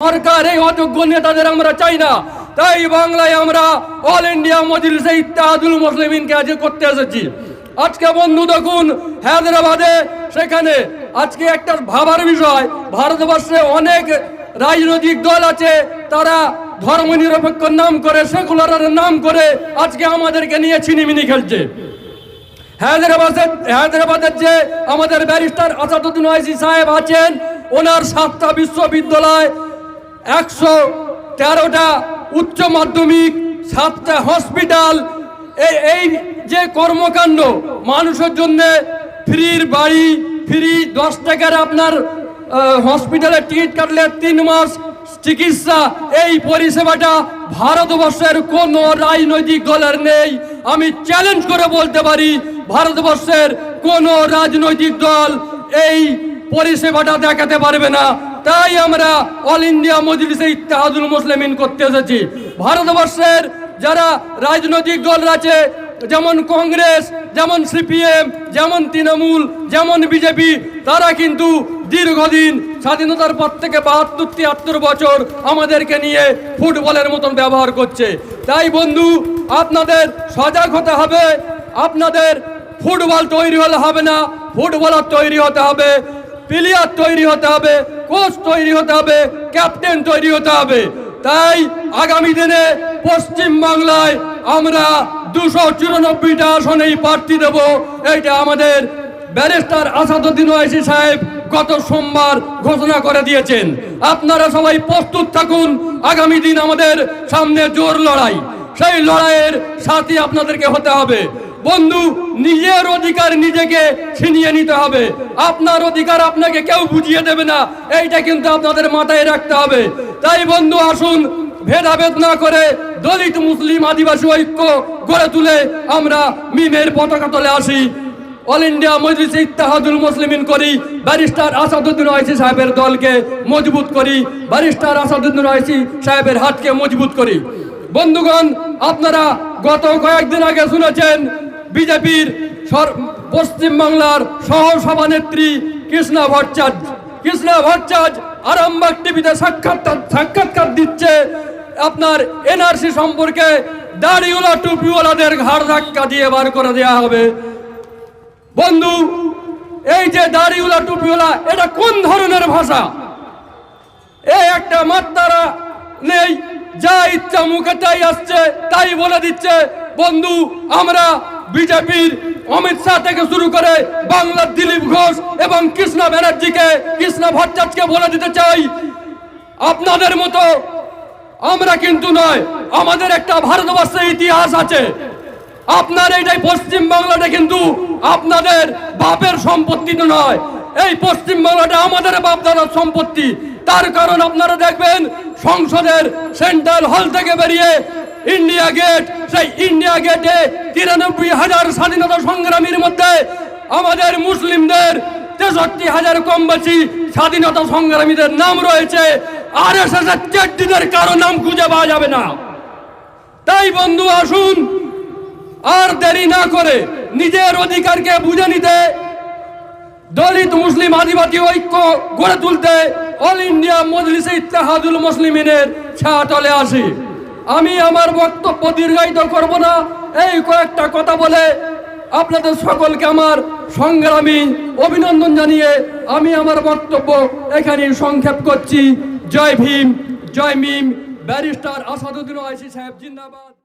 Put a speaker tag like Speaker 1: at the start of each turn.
Speaker 1: সরকার এই অযোগ্য নেতাদের আমরা চাই না। তাই বাংলায় আমরা অল ইন্ডিয়া মজলিসে ইত্তাহাদুল মুসলিমিনকে আজ করতে এসেছি। আজকে বন্ধু দেখুন, হায়দ্রাবাদে সেখানে আজকে একটা ভাবার বিষয়, ভারতবর্ষে অনেক রাজনৈতিক দল আছে, তারা ধর্ম নিরপেক্ষ নাম করে, সেকুলারের নাম করে আজকে আমাদেরকে নিয়ে ছিনিমিনি খেলছে। হায়দ্রাবাদের হায়দ্রাবাদের যে আমাদের ব্যারিস্টার আসাদুদ্দিন ওয়াইসি সাহেব আছেন, ওনার সাতটা বিশ্ববিদ্যালয় একশো তেরোটা উচ্চ মাধ্যমিক, সাতটা হসপিটাল এই যে কর্মকাণ্ড, মানুষের জন্য ফ্রির বাড়ি, ফ্রি দশ টাকার আপনার হসপিটালে টিকিট কাটলে তিন মাস চিকিৎসা, এই পরিষেবাটা ভারতবর্ষের কোন রাজনৈতিক দলের নেই। আমি চ্যালেঞ্জ করে বলতে পারি, ভারতবর্ষের কোন রাজনৈতিক দল এই পরিষেবাটা দেখাতে পারবে না। তাই আমরা অল ইন্ডিয়া মজলিসে ইত্তেহাদুল মুসলিমিন করতে এসেছি। ভারতবর্ষের যারা রাজনৈতিক দল আছে, যেমন কংগ্রেস, যেমন সিপিএম, যেমন তৃণমূল, যেমন বিজেপি, তারা কিন্তু দীর্ঘদিন স্বাধীনতার পর থেকে বাহাত্তর, তিয়াত্তর বছর আমাদেরকে নিয়ে ফুটবলের মতন ব্যবহার করছে। তাই বন্ধু, আপনাদের সজাগ হতে হবে, আপনাদের ফুটবল তৈরি হলে হবে না, ফুটবলার তৈরি হতে হবে। প্লেয়ার তৈরি হতে হবে, কোচ তৈরি হতে হবে, ক্যাপ্টেন তৈরি হতে হবে। তাই আগামী দিনে পশ্চিম বাংলায় আমরা দুশো চুরানব্বইটা আসনেই প্রার্থী দেব। এইটা আমাদের ব্যারিস্টার আসাদুদ্দিন ওয়াইসি সাহেব গত সোমবার ঘোষণা করে দিয়েছেন। আপনারা সবাই প্রস্তুত থাকুন, আগামী দিন আমাদের সামনে জোর লড়াই। সেই লড়াইয়ের সাথী আপনাদেরকে হতে হবে। বন্ধু, নিজের অধিকার নিজেকে ছিনিয়ে নিতে হবে। আপনার অধিকার আপনাকে কেউ বুঝিয়ে দেবে না। এইটা কিন্তু আপনাদের মাথায় রাখতে হবে। তাই বন্ধু, আসুন, ভেদাভেদ না করে দলিত মুসলিম আদিবাসী ঐক্য গড়ে তুলে আমরা মিমের পতাকা তলে আসি। অল ইন্ডিয়া মজলিস ইত্তাহাদুল মুসলিমিন করি। ব্যারিস্টার আসাদুদ্দিন ওয়াইসি সাহেবের দলকে মজবুত করি। ব্যারিস্টার আসাদুদ্দিন ওয়াইসি সাহেবের হাতকে মজবুত করি। বন্ধুগণ, আপনারা গত কয়েকদিন আগে শুনেছেন বিজেপির পশ্চিম বাংলার সহ সভানেত্রী কৃষ্ণা ভট্টাচার্য। কৃষ্ণা ভট্টাচার্য আরামবাগ টিভিতে সাক্ষাৎকার সাক্ষাৎকার দিচ্ছে আপনার এনআরসি সম্পর্কে। দাড়িওয়ালা, টুপিওয়ালাদের ঘাড় ধাক্কা দিয়ে বার করে দেওয়া হবে। বন্ধু, এই যে দাড়িওয়ালা, টুপিওয়ালা, এটা কোন ধরনের ভাষা? এই একটা মাত্রারা নেই, যা ইচ্ছা মুখে তাই আসছে, তাই বলে দিচ্ছে। বন্ধু, আমরা বিজেপির অমিত শাহ থেকে শুরু করে বাংলার দিলীপ ঘোষ এবং কৃষ্ণা ব্যানার্জিকে, কৃষ্ণা ভট্টাচার্যকে বলে দিতে চাই, আপনাদের মতো আমরা কিন্তু নয়, আমাদের একটা ভারতবর্ষের ইতিহাস আছে। আপনার এইটাই পশ্চিম বাংলাটা কিন্তু আপনাদের বাপের সম্পত্তি তো নয়। এই পশ্চিম বাংলাটা আমাদের বাপ দাদার সম্পত্তি। তার কারণ আপনারা দেখবেন, সংসদের সেন্ট্রাল হল থেকে বেরিয়ে ইন্ডিয়া গেট সেই ইন্ডিয়া গেটে তিরানব্বই হাজার স্বাধীনতা সংগ্রামীর মধ্যে আমাদের মুসলিমদের তেষট্টি হাজার কম বেশি স্বাধীনতা সংগ্রামীদের নাম রয়েছে। আর এস এস এর কারও নাম খুঁজে পাওয়া যাবে না। তাই বন্ধু, আসুন, আর দেরি না করে নিজের অধিকারকে বুঝে নিতে, দলিত মুসলিম আদিবাসী ঐক্য গড়ে তুলতে অল ইন্ডিয়া মজলিসে ইত্তেহাদুল মুসলিমিনের ছায়াতলে আসি। আমি আমার বক্তব্য দীর্ঘায়িত করব না। এই কয়েকটা কথা বলে আপনাদের সকলকে আমার সংগ্রামী অভিনন্দন জানিয়ে আমি আমার বক্তব্য এখানে সংক্ষেপ করছি। জয় ভীম, জয় মিম, ব্যারিস্টার আসাদুদ্দিন আইসি সাহেব, জিন্দাবাদ।